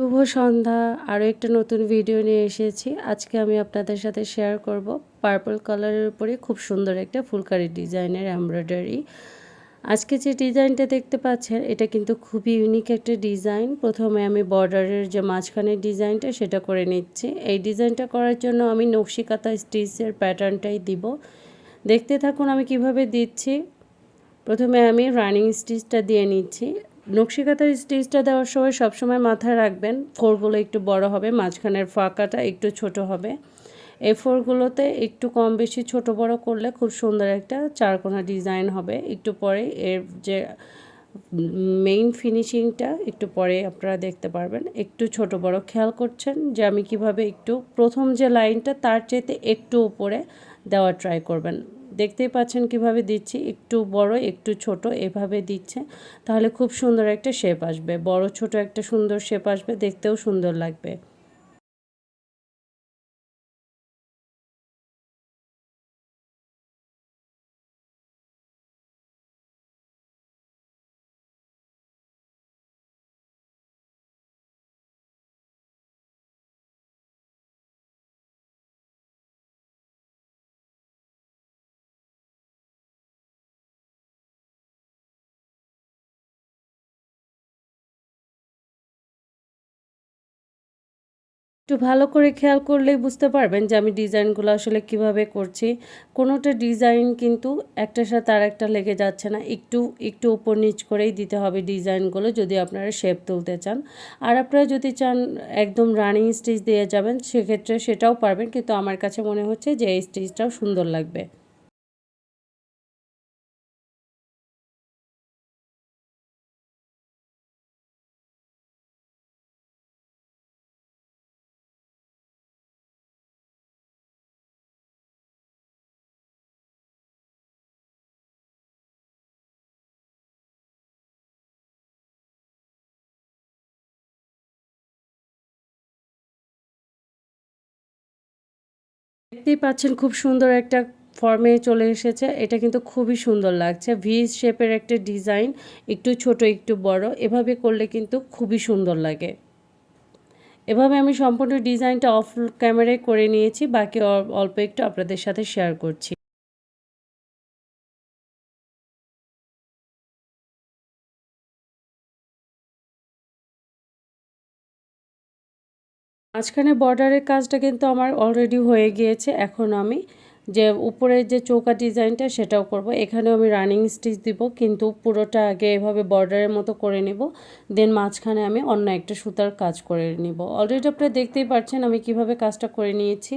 শুভ সন্ধ্যা। আরও একটা নতুন ভিডিও নিয়ে এসেছি। আজকে আমি আপনাদের সাথে শেয়ার করব পার্পল কালারের উপরে খুব সুন্দর একটা ফুলকারি ডিজাইনের এমব্রয়ডারি আজকে যে ডিজাইনটা দেখতে পাচ্ছেন, এটা কিন্তু খুবই ইউনিক একটা ডিজাইন। প্রথমে আমি বর্ডারের যে মাঝখানের ডিজাইনটা, সেটা করে নিচ্ছি। এই ডিজাইনটা করার জন্য আমি নকশিকাতা স্টিচের প্যাটার্নটাই দিব। দেখতে থাকুন আমি কীভাবে দিচ্ছি। প্রথমে আমি রানিং স্টিচটা দিয়ে নিচ্ছি। নকশিকাতার স্টিচটা দেওয়ার সময় সবসময় মাথায় রাখবেন। ফোরগুলো একটু বড় হবে, মাঝখানের ফাঁকাটা একটু ছোট হবে। এই ফোরগুলোতে একটু কম বেশি ছোট বড় করলে খুব সুন্দর একটা চারকোনা ডিজাইন হবে। একটু পরে এর যে মেইন ফিনিশিংটা একটু পরে আপনারা দেখতে পারবেন। একটু ছোট বড় খেয়াল করছেন যে আমি কীভাবে একটু প্রথম যে লাইনটা তার চেয়েতে একটু উপরে দেওয়ার ট্রাই করবেন। দেখতেই পাচ্ছেন কীভাবে দিচ্ছি, একটু বড়, একটু ছোট, এভাবে দিচ্ছে। তাহলে খুব সুন্দর একটা শেপ আসবে। বড়, ছোট একটা সুন্দর শেপ আসবে, দেখতেও সুন্দর লাগবে। একটু ভালো করে খেয়াল করলেই বুঝতে পারবেন যে আমি ডিজাইনগুলো আসলে কীভাবে করছি। কোনোটা ডিজাইন কিন্তু একটার সাথে আর একটা লেগে যাচ্ছে না। একটু একটু উপর নিচ করেই দিতে হবে ডিজাইনগুলো যদি আপনারা শেপ তুলতে চান। আর আপনারা যদি চান একদম রানিং স্টিচ দিয়ে যাবেন, সেক্ষেত্রে সেটাও পারবেন। কিন্তু আমার কাছে মনে হচ্ছে যে এই স্টিচটাও সুন্দর লাগবে। দেখতেই পাচ্ছেন খুব সুন্দর একটা ফর্মে চলে এসেছে। এটা কিন্তু খুবই সুন্দর লাগছে। ভি শেপের একটা ডিজাইন একটু ছোট, একটু বড়, এভাবে করলে কিন্তু খুবই সুন্দর লাগে। এভাবে আমি সম্পূর্ণ ডিজাইনটা অফ ক্যামেরায় করে নিয়েছি, বাকি অল্প একটু আপনাদের সাথে শেয়ার করছি। মাঝখানে বর্ডারের কাজটা কিন্তু আমার অলরেডি হয়ে গিয়েছে। এখন আমি যে উপরের যে চৌকা ডিজাইনটা সেটাও করব। এখানেও আমি রানিং স্টিচ দিব, কিন্তু পুরোটা আগে এভাবে বর্ডারের মতো করে নেব। দেন মাঝখানে আমি অন্য একটা সুতার কাজ করে নিব। অলরেডি আপনারা দেখতেই পাচ্ছেন আমি কীভাবে কাজটা করে নিয়েছি।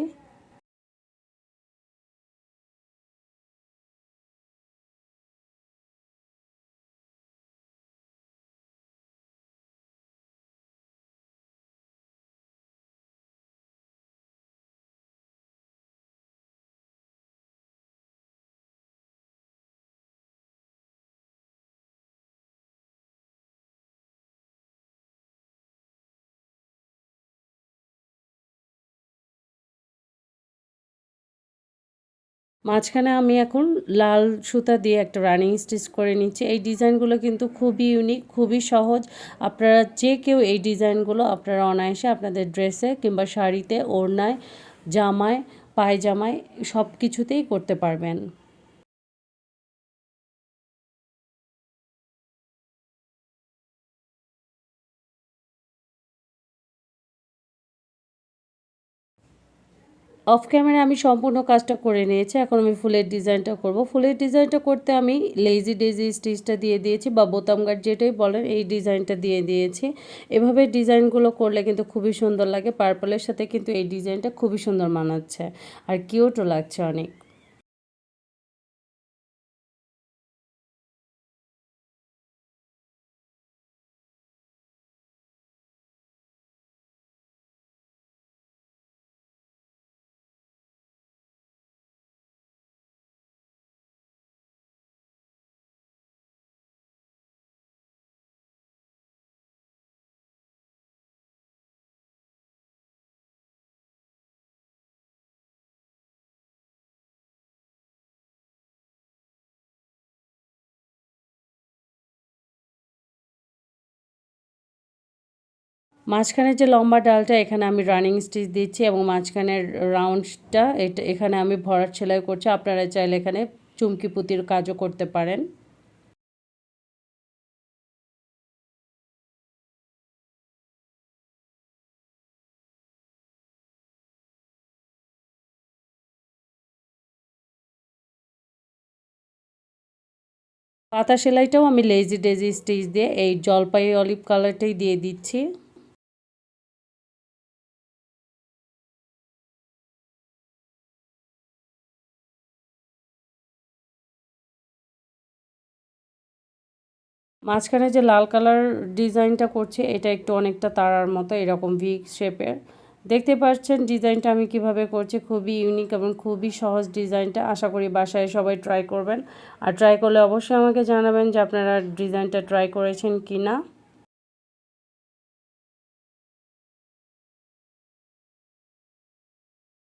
মাঝখানে আমি এখন লাল সুতা দিয়ে একটা রানিং স্টিচ করে নিচ্ছি। এই ডিজাইনগুলো কিন্তু খুবই ইউনিক খুবই সহজ। আপনারা যে কেউ এই ডিজাইনগুলো আপনারা অনায়াসে আপনাদের ড্রেসে কিংবা শাড়িতে, ওড়নায়, জামায়, পায়জামায় সব কিছুতেই করতে পারবেন। অফ ক্যামেরা আমি সম্পূর্ণ কাজটা করে নিয়েছি। এখন আমি ফুলের ডিজাইনটা করব। ফুলের ডিজাইনটা করতে আমি লেজি ডেজি স্টিচটা দিয়ে দিয়েছি বা বোতাম গার্ড যেটাই বলেন, এই ডিজাইনটা দিয়ে দিয়েছি। এভাবে ডিজাইনগুলো করলে কিন্তু খুবই সুন্দর লাগে। পার্পলের সাথে কিন্তু এই ডিজাইনটা খুবই সুন্দর মানাচ্ছে। আর কিউটও লাগছে অনেক। মাঝখানের যে লম্বা ডালটা, এখানে আমি রানিং স্টিচ দিচ্ছি এবং মাঝখানের রাউন্ডটা এটা এখানে আমি ভরাট সেলাই করছি। আপনারা চাইলে এখানে চুমকি পুঁতির কাজও করতে পারেন। পাতা সেলাইটাও আমি লেজি ডেজি স্টিচ দিয়ে, এই জলপাই অলিভ কালারটাই দিয়ে দিচ্ছি। মাঝখানে যে লাল কালার ডিজাইনটা করছে, এটা একটু অনেকটা তারার মতো এরকম ভি শেপের দেখতে পাচ্ছেন ডিজাইনটা আমি কীভাবে করছি, খুবই ইউনিক এবং খুবই সহজ ডিজাইনটা। আশা করি বাসায় সবাই ট্রাই করবেন। আর ট্রাই করলে অবশ্যই আমাকে জানাবেন যে আপনারা ডিজাইনটা ট্রাই করেছেন কি না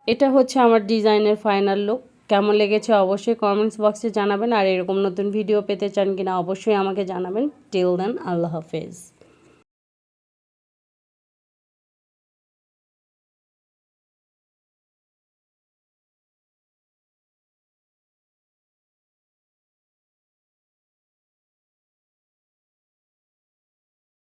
এটা হচ্ছে আমার ডিজাইনের ফাইনাল লুক কেমন লেগেছে অবশ্যই কমেন্টস বক্সে জানাবেন। আর এরকম নতুন ভিডিও পেতে চান কিনা অবশ্যই আমাকে জানাবেন। টিল দেন আল্লাহ হাফেজ।